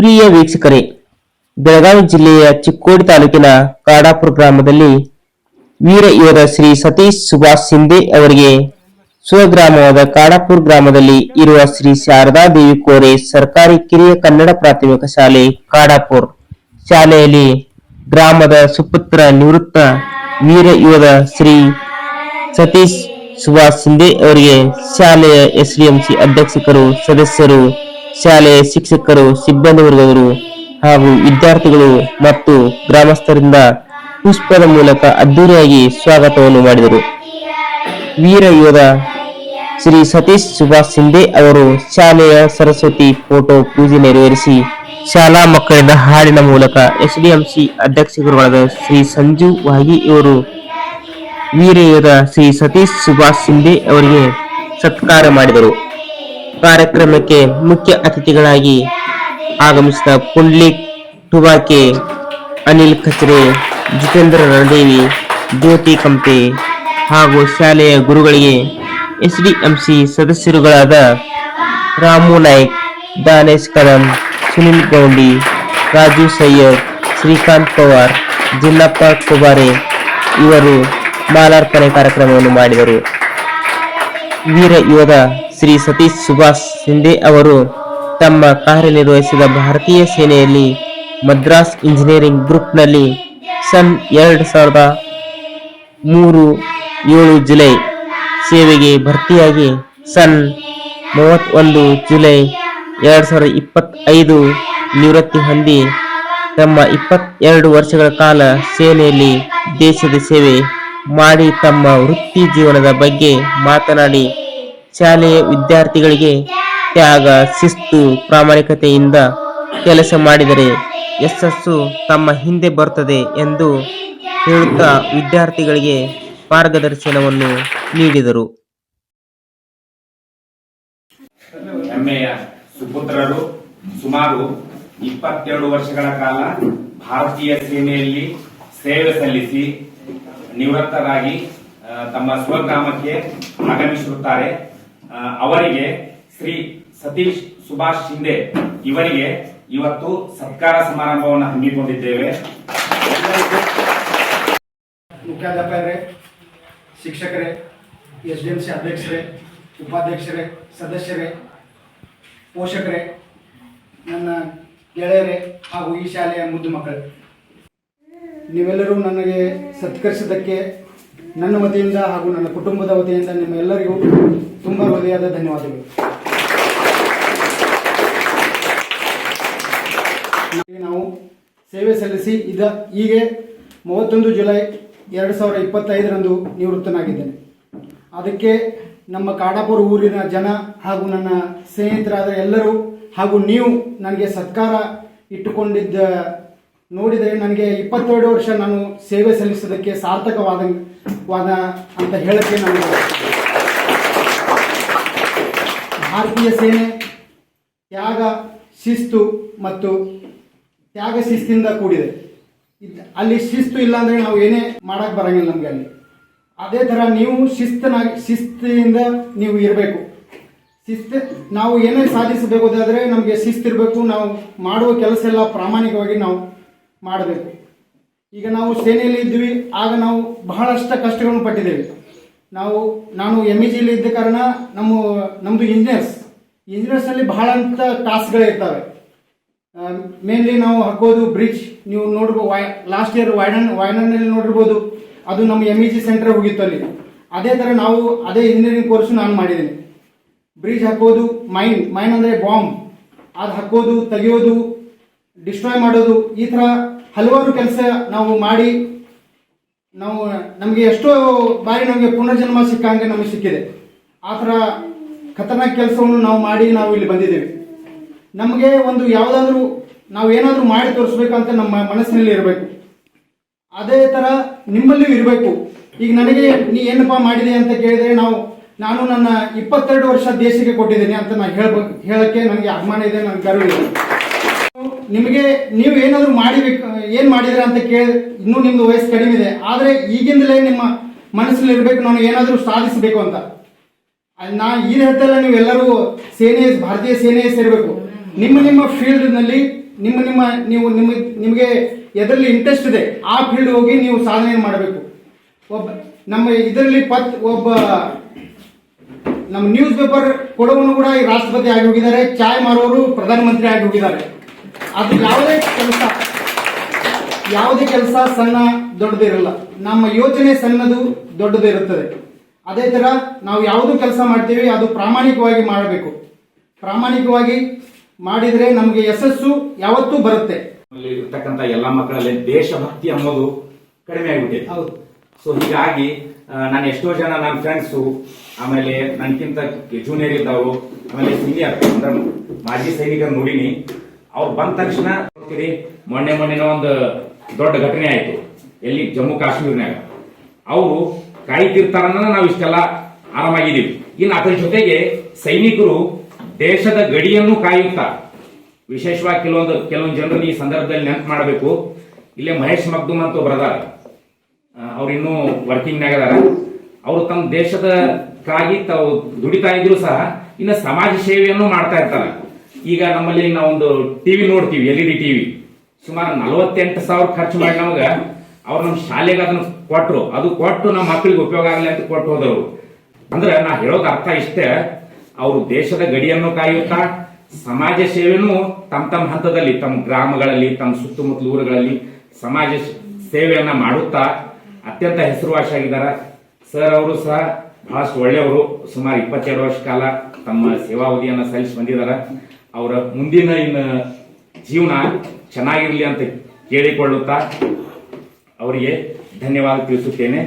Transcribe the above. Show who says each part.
Speaker 1: ಪ್ರಿಯ ವೀಕ್ಷಕರೇ, ಬೆಳಗಾವಿ ಜಿಲ್ಲೆಯ ಚಿಕ್ಕೋಡಿ ತಾಲೂಕಿನ ಕಾಡಾಪುರ ಗ್ರಾಮದಲ್ಲಿ ವೀರ ಯೋಧ ಶ್ರೀ ಸತೀಶ್ ಸುಭಾಷ್ ಸಿಂಧೆ ಅವರಿಗೆ ಸ್ವಗ್ರಾಮವಾದ ಕಾಡಾಪುರ ಗ್ರಾಮದಲ್ಲಿ ಇರುವ ಶ್ರೀ ಶಾರದಾ ದೇವಿ ಕೋರೆ ಸರ್ಕಾರಿ ಕಿರಿಯ ಕನ್ನಡ ಪ್ರಾಥಮಿಕ ಶಾಲೆ ಕಾಡಾಪುರ್. ಶಾಲೆಯಲ್ಲಿ ಗ್ರಾಮದ ಸುಪುತ್ರ ನಿವೃತ್ತ ವೀರ ಯೋಧ ಶ್ರೀ ಸತೀಶ್ ಸುಭಾಷ್ ಸಿಂಧೆ ಅವರಿಗೆ ಶಾಲೆಯ ಎಸ್ಡಿಎಂಸಿ ಅಧ್ಯಕ್ಷಕರು, ಸದಸ್ಯರು ಶಾಲೆಯ ಶಿಕ್ಷಕರು, ಸಿಬ್ಬಂದಿ ವರ್ಗದವರು ಹಾಗೂ ವಿದ್ಯಾರ್ಥಿಗಳು ಮತ್ತು ಗ್ರಾಮಸ್ಥರಿಂದ ಪುಷ್ಪದ ಮೂಲಕ ಅದ್ದೂರಿಯಾಗಿ ಸ್ವಾಗತವನ್ನು ಮಾಡಿದರು. ವೀರ ಯೋಧ ಶ್ರೀ ಸತೀಶ್ ಸುಭಾಷ್ ಸಿಂಧೆ ಅವರು ಶಾಲೆಯ ಸರಸ್ವತಿ ಫೋಟೋ ಪೂಜೆ ನೆರವೇರಿಸಿ ಶಾಲಾ ಮಕ್ಕಳಿಂದ ಹಾಡಿನ ಮೂಲಕ ಎಸ್ಡಿಎಂಸಿ ಅಧ್ಯಕ್ಷರುಗಳಾದ ಶ್ರೀ ಸಂಜು ವಾಗಿ ಇವರು ವೀರಯೋಧ ಶ್ರೀ ಸತೀಶ್ ಸುಭಾಷ್ ಸಿಂಧೆ ಅವರಿಗೆ ಸತ್ಕಾರ ಮಾಡಿದರು. ಕಾರ್ಯಕ್ರಮಕ್ಕೆ ಮುಖ್ಯ ಅತಿಥಿಗಳಾಗಿ ಆಗಮಿಸಿದ ಪುಂಡ್ಲಿಕ್ ಟುಬಾಕೆ, ಅನಿಲ್ ಖಚ್ರೆ ಜಿತೇಂದ್ರ ರಣದೇವಿ ಜ್ಯೋತಿ ಕಂಪೆ ಹಾಗೂ ಶಾಲೆಯ ಗುರುಗಳಿಗೆ ಎಸ್ ಡಿ ಎಂ ಸಿ ಸದಸ್ಯರುಗಳಾದ ರಾಮು ನಾಯ್ಕ್, ದಾನೇಶ್ ಕದಂ, ಸುನಿಲ್ ಗೌಂಡಿ, ರಾಜು ಸಯ್ಯದ್ ಶ್ರೀಕಾಂತ್ ಪವಾರ್, ಜಿಲ್ಲಪ್ಪ ಕುಬಾರೆ ಇವರು ಮಾಲಾರ್ಪಣೆ ಕಾರ್ಯಕ್ರಮವನ್ನು ಮಾಡಿದರು. ವೀರ ಯೋಧ ಶ್ರೀ ಸತೀಶ್ ಸುಭಾಷ್ ಶಿಂದೆ ಅವರು ತಮ್ಮ ಕಾರ್ಯನಿರ್ವಹಿಸಿದ ಭಾರತೀಯ ಸೇನೆಯಲ್ಲಿ ಮದ್ರಾಸ್ ಇಂಜಿನಿಯರಿಂಗ್ ಗ್ರೂಪ್ನಲ್ಲಿ ಸನ್ ಎರಡು ಸಾವಿರದ ಮೂರು ಏಳು ಜುಲೈ ಸೇವೆಗೆ ಭರ್ತಿಯಾಗಿ ಸನ್ ಮೂವತ್ತೊಂದು ಜುಲೈ ಎರಡು ಸಾವಿರದ ಇಪ್ಪತ್ತೈದು ನಿವೃತ್ತಿ ಹೊಂದಿ ತಮ್ಮ ಇಪ್ಪತ್ತೆರಡು ವರ್ಷಗಳ ಕಾಲ ಸೇನೆಯಲ್ಲಿ ದೇಶದ ಸೇವೆ ಮಾಡಿ ತಮ್ಮ ವೃತ್ತಿ ಜೀವನದ ಬಗ್ಗೆ ಮಾತನಾಡಿ ಶಾಲೆಯ ವಿದ್ಯಾರ್ಥಿಗಳಿಗೆ ತ್ಯಾಗ ಶಿಸ್ತು ಪ್ರಾಮಾಣಿಕತೆಯಿಂದ ಕೆಲಸ ಮಾಡಿದರೆ ಯಶಸ್ಸು ತಮ್ಮ ಹಿಂದೆ ಬರುತ್ತದೆ ಎಂದು ಹೇಳುತ್ತಾ ವಿದ್ಯಾರ್ಥಿಗಳಿಗೆ ಮಾರ್ಗದರ್ಶನವನ್ನು ನೀಡಿದರು.
Speaker 2: ಹೆಮ್ಮೆಯ ಸುಪುತ್ರರು ಸುಮಾರು ಇಪ್ಪತ್ತೆರಡು ವರ್ಷಗಳ ಕಾಲ ಭಾರತೀಯ ಸೇನೆಯಲ್ಲಿ ಸೇವೆ ಸಲ್ಲಿಸಿ ನಿವೃತ್ತರಾಗಿ ತಮ್ಮ ಸ್ವಗ್ರಾಮಕ್ಕೆ ಆಗಮಿಸಿರುತ್ತಾರೆ ಆ, ಅವರಿಗೆ ಶ್ರೀ ಸತೀಶ್ ಸುಭಾಷ್ ಶಿಂದೆ ಇವರಿಗೆ ಇವತ್ತು ಸತ್ಕಾರ ಸಮಾರಂಭವನ್ನು ಹಮ್ಮಿಕೊಂಡಿದ್ದೇವೆ.
Speaker 3: ಮುಖ್ಯಾಧ್ಯಾಪಕರೇ, ಶಿಕ್ಷಕರೇ ಎಸ್ ಡಿ ಎಂ ಸಿ ಅಧ್ಯಕ್ಷರೇ, ಉಪಾಧ್ಯಕ್ಷರೇ, ಸದಸ್ಯರೇ, ಪೋಷಕರೇ, ನನ್ನ ಗೆಳೆಯರೇ ಹಾಗೂ ಈ ಶಾಲೆಯ ಮುದ್ದು ಮಕ್ಕಳೇ, ನೀವೆಲ್ಲರೂ ನನಗೆ ಸತ್ಕರಿಸಿದ್ದಕ್ಕೆ ನನ್ನ ವತಿಯಿಂದ ಹಾಗೂ ನನ್ನ ಕುಟುಂಬದ ವತಿಯಿಂದ ನಿಮ್ಮೆಲ್ಲರಿಗೂ ತುಂಬ ಹೃದಯದ ಧನ್ಯವಾದಗಳು. ನಾವು ಸೇವೆ ಸಲ್ಲಿಸಿ ಇದ ಹೀಗೆ ಮೂವತ್ತೊಂದು ಜುಲೈ ಎರಡು ಸಾವಿರದ ಇಪ್ಪತ್ತೈದರಂದು ನಿವೃತ್ತನಾಗಿದ್ದೇನೆ. ಅದಕ್ಕೆ ನಮ್ಮ ಕಾಡಾಪುರ ಊರಿನ ಜನ ಹಾಗೂ ನನ್ನ ಸ್ನೇಹಿತರಾದ ಎಲ್ಲರೂ ಹಾಗೂ ನೀವು ನನಗೆ ಸತ್ಕಾರ ಇಟ್ಟುಕೊಂಡಿದ್ದ ನೋಡಿದರೆ ನನಗೆ ಇಪ್ಪತ್ತೆರಡು ವರ್ಷ ನಾನು ಸೇವೆ ಸಲ್ಲಿಸೋದಕ್ಕೆ ಸಾರ್ಥಕವಾದ ವಾದ ಅಂತ ಹೇಳಕ್ಕೆ ನಾನು ಭಾರತೀಯ ಸೇನೆ ತ್ಯಾಗ, ಶಿಸ್ತು ಮತ್ತು ತ್ಯಾಗ ಶಿಸ್ತಿಂದ ಕೂಡಿದೆ. ಅಲ್ಲಿ ಶಿಸ್ತು ಇಲ್ಲ ಅಂದ್ರೆ ನಾವು ಏನೇ ಮಾಡಕ್ ಬರಂಗಿಲ್ಲ ನಮ್ಗೆ ಅಲ್ಲಿ. ಅದೇ ಥರ ನೀವು ಶಿಸ್ತನಾಗಿ, ಶಿಸ್ತಿನಿಂದ ನೀವು ಇರಬೇಕು. ಶಿಸ್ತು, ನಾವು ಏನೇ ಸಾಧಿಸಬೇಕು ಅದಾದ್ರೆ ನಮಗೆ ಶಿಸ್ತಿರ್ಬೇಕು ನಾವು ಮಾಡುವ ಕೆಲಸ ಎಲ್ಲ ಪ್ರಾಮಾಣಿಕವಾಗಿ ನಾವು ಮಾಡಬೇಕು. ಈಗ ನಾವು ಸೇನೆಯಲ್ಲಿ ಇದ್ವಿ, ಆಗ ನಾವು ಬಹಳಷ್ಟು ಕಷ್ಟಗಳನ್ನು ಪಟ್ಟಿದ್ದೇವೆ. ನಾವು, ನಾನು ಎಂ ಇ ಜಿಯಲ್ಲಿ ಇದ್ದ ಕಾರಣ ನಮ್ಮ ನಮ್ಮದು ಇಂಜಿನಿಯರ್ಸ್ ಇಂಜಿನಿಯರ್ಸಲ್ಲಿ ಬಹಳ ಅಂತ ಟಾಸ್ಕ್ಗಳಿರ್ತವೆ ಮೇನ್ಲಿ ನಾವು ಹಾಕೋದು ಬ್ರಿಡ್ಜ್ ನೀವು ನೋಡ್ಬೋದು ವೈ ಲಾಸ್ಟ್ ಇಯರ್ ವೈಡನ್ ವಾಯ್ನಲ್ಲಿ ನೋಡಿರ್ಬೋದು ಅದು ನಮ್ಮ ಎಂ ಇ ಜಿ ಸೆಂಟರ್ ಹೋಗಿತ್ತು ಅಲ್ಲಿ. ಅದೇ ಥರ ನಾವು ಅದೇ ಇಂಜಿನಿಯರಿಂಗ್ ಕೋರ್ಸ್ ನಾನು ಮಾಡಿದ್ದೀನಿ. ಬ್ರಿಡ್ಜ್ ಹಾಕೋದು ಮೈನ್ ಮೈನ್ ಅಂದರೆ ಬಾಂಬ್ ಅದು ಹಾಕೋದು ತೆಗೆಯೋದು ಡಿಸ್ಟ್ರಾಯ್ ಮಾಡೋದು, ಈ ಥರ ಹಲವಾರು ಕೆಲಸ ನಾವು ಮಾಡಿ, ನಾವು, ನಮಗೆ ಎಷ್ಟೋ ಬಾರಿ ನಮಗೆ ಪುನರ್ಜನ್ಮ ಸಿಕ್ಕಂಗೆ ನಮಗೆ ಸಿಕ್ಕಿದೆ. ಆ ಥರ ಖತರ್ನಾಕ್ ಕೆಲಸವನ್ನು ನಾವು ಮಾಡಿ ನಾವು ಇಲ್ಲಿ ಬಂದಿದ್ದೇವೆ. ನಮಗೆ ಒಂದು ಯಾವುದಾದ್ರೂ ನಾವು ಏನಾದರೂ ಮಾಡಿ ತೋರಿಸ್ಬೇಕಂತ ನಮ್ಮ ಮನಸ್ಸಿನಲ್ಲಿ ಇರಬೇಕು. ಅದೇ ಥರ ನಿಮ್ಮಲ್ಲಿಯೂ ಇರಬೇಕು. ಈಗ ನನಗೆ ನೀ ಏನಪ್ಪ ಮಾಡಿದೆ ಅಂತ ಕೇಳಿದ್ರೆ ನಾವು, ನಾನು ನನ್ನ ಇಪ್ಪತ್ತೆರಡು ವರ್ಷ ದೇಶಕ್ಕೆ ಕೊಟ್ಟಿದ್ದೀನಿ ಅಂತ ನಾನು ಹೇಳ್ಬೇಕು ಹೇಳಕ್ಕೆ ನನಗೆ ಅಭಿಮಾನ ಇದೆ, ನನಗೆ ಗರ್ವ ಇದೆ. ನಿಮಗೆ ನೀವು ಏನಾದರೂ ಮಾಡಿಬೇಕು, ಏನು ಮಾಡಿದ್ರ ಅಂತ ಕೇಳಿ, ಇನ್ನೂ ನಿಮ್ದು ವಯಸ್ಸು ಕಡಿಮೆ ಇದೆ. ಆದರೆ ಈಗಿಂದಲೇ ನಿಮ್ಮ ಮನಸ್ಸಲ್ಲಿ ಇರಬೇಕು, ನಾನು ಏನಾದರೂ ಸಾಧಿಸಬೇಕು ಅಂತ. ನಾ ಈ ಹೇಳ್ತಲ್ಲ ನೀವೆಲ್ಲರೂ ಸೇನೆ, ಭಾರತೀಯ ಸೇನೆಯೇ ಸೇರಬೇಕು. ನಿಮ್ಮ ನಿಮ್ಮ ಫೀಲ್ಡ್ನಲ್ಲಿ ನಿಮ್ಮ ನಿಮ್ಮ ನೀವು ನಿಮ್ಮ ನಿಮಗೆ ಎದರಲ್ಲಿ ಇಂಟ್ರೆಸ್ಟ್ ಇದೆ, ಆ ಫೀಲ್ಡ್ ಹೋಗಿ ನೀವು ಸಾಧನೆ ಮಾಡಬೇಕು. ಒಬ್ಬ, ನಮ್ಮ ಇದರಲ್ಲಿ ಪತ್, ಒಬ್ಬ ನಮ್ಮ ನ್ಯೂಸ್ ಪೇಪರ್ ಕೊಡುವನು ಕೂಡ ರಾಷ್ಟ್ರಪತಿ ಆಗಿ ಹೋಗಿದ್ದಾರೆ, ಚಾಯ್ ಮಾರೋರು ಪ್ರಧಾನಮಂತ್ರಿ ಆಗಿ ಹೋಗಿದ್ದಾರೆ. ಅದು ಯಾವುದೇ ಕೆಲಸ ಯಾವುದೇ ಕೆಲಸ ಸಣ್ಣ ದೊಡ್ಡದಿರಲ್ಲ ನಮ್ಮ ಯೋಚನೆ ಸಣ್ಣದು ದೊಡ್ಡದು ಇರುತ್ತದೆ. ಅದೇ ತರ ನಾವು ಯಾವುದು ಕೆಲಸ ಮಾಡ್ತೀವಿ ಅದು ಪ್ರಾಮಾಣಿಕವಾಗಿ ಮಾಡಬೇಕು. ಪ್ರಾಮಾಣಿಕವಾಗಿ ಮಾಡಿದರೆ ನಮಗೆ ಯಶಸ್ಸು ಯಾವತ್ತೂ ಬರುತ್ತೆ.
Speaker 2: ಇರ್ತಕ್ಕಂಥ ಎಲ್ಲ ಮಕ್ಕಳಲ್ಲಿ ದೇಶಭಕ್ತಿ ಅನ್ನೋದು ಕಡಿಮೆ ಆಗಿಬಿಟ್ಟಿದೆ.
Speaker 3: ಹೌದು.
Speaker 2: ಸೊ ಹೀಗಾಗಿ ನಾನು ಎಷ್ಟೋ ಜನ ನನ್ನ ಫ್ರೆಂಡ್ಸು ಆಮೇಲೆ ನನಗಿಂತ ಜೂನಿಯರ್ ಇದ್ದವರು ಆಮೇಲೆ ಸೀನಿಯರ್ ಅಂದ್ರೆ ಮಾಜಿ ಸೈನಿಕರು ನೋಡಿನಿ. ಅವ್ರು ಬಂದ ತಕ್ಷಣ ಮೊನ್ನೆ ಮೊನ್ನೆ ಒಂದು ದೊಡ್ಡ ಘಟನೆ ಆಯ್ತು, ಎಲ್ಲಿ ಜಮ್ಮು ಕಾಶ್ಮೀರ್ನಾಗ ಅವರು ಕಾಯ್ತಿರ್ತಾರನ್ನ ನಾವು ಇಷ್ಟೆಲ್ಲ ಆರಾಮಾಗಿದ್ದೀವಿ. ಇನ್ನು ಅದರ ಜೊತೆಗೆ ಸೈನಿಕರು ದೇಶದ ಗಡಿಯನ್ನು ಕಾಯುತ್ತಾ ವಿಶೇಷವಾಗಿ ಕೆಲವೊಂದು ಕೆಲವೊಂದು ಜನರು ಈ ಸಂದರ್ಭದಲ್ಲಿ ನೆನಪು ಮಾಡಬೇಕು. ಇಲ್ಲೇ ಮಹೇಶ್ ಮಗ್ದುಮ್ ಅಂತ ಬರದಾರ ಅವ್ರು ಇನ್ನೂ ವರ್ಕಿಂಗ್ ನಾಗ ಅದಾರ. ಅವರು ತಮ್ಮ ದೇಶದಕ್ಕಾಗಿ ತಾವು ದುಡಿತಾ ಇದ್ರು ಸಹ ಇನ್ನು ಸಮಾಜ ಸೇವೆಯನ್ನು ಮಾಡ್ತಾ ಇರ್ತಾರ. ಈಗ ನಮ್ಮಲ್ಲಿ ನಾವೊಂದು ಟಿವಿ ನೋಡ್ತೀವಿ ಎಲ್ ಇ ಡಿ ಟಿವಿ ಸುಮಾರು ನಲವತ್ತೆಂಟು ಸಾವಿರ ಖರ್ಚು ಮಾಡಿ ನಮಗ. ಅವ್ರು ನಮ್ಮ ಶಾಲೆಗೆ ಅದನ್ನು ಕೊಟ್ಟರು ಅದು ಕೊಟ್ಟು ನಮ್ಮ ಮಕ್ಕಳಿಗೆ ಉಪಯೋಗ ಆಗಲಿ ಅಂತ ಕೊಟ್ಟು ಹೋದವರು. ಅಂದ್ರೆ ನಾ ಹೇಳೋದು ಅರ್ಥ ಇಷ್ಟೇ. ಅವರು ದೇಶದ ಗಡಿಯನ್ನು ಕಾಯುತ್ತಾ, ಸಮಾಜ ಸೇವೆನೂ ತಮ್ಮ ತಮ್ಮ ಹಂತದಲ್ಲಿ ತಮ್ಮ ಗ್ರಾಮಗಳಲ್ಲಿ ತಮ್ಮ ಸುತ್ತಮುತ್ತಲ ಊರುಗಳಲ್ಲಿ ಸಮಾಜ ಸೇವೆಯನ್ನ ಮಾಡುತ್ತಾ ಅತ್ಯಂತ ಹೆಸರುವಾಸಿಯಾಗಿದ್ದಾರೆ ಸರ್ ಅವರು ಸಹ ಬಹಳಷ್ಟು ಒಳ್ಳೆಯವರು. ಸುಮಾರು ಇಪ್ಪತ್ತೆರಡು ವರ್ಷ ಕಾಲ ತಮ್ಮ ಸೇವಾವಧಿಯನ್ನು ಸಲ್ಲಿಸಿ ಬಂದಿದ್ದಾರೆ. ಅವರ ಮುಂದಿನ ಇನ್ನು ಜೀವನ ಚೆನ್ನಾಗಿರಲಿ ಅಂತ ಕೇಳಿಕೊಳ್ಳುತ್ತಾ ಅವರಿಗೆ ಧನ್ಯವಾದ ತಿಳಿಸುತ್ತೇನೆ.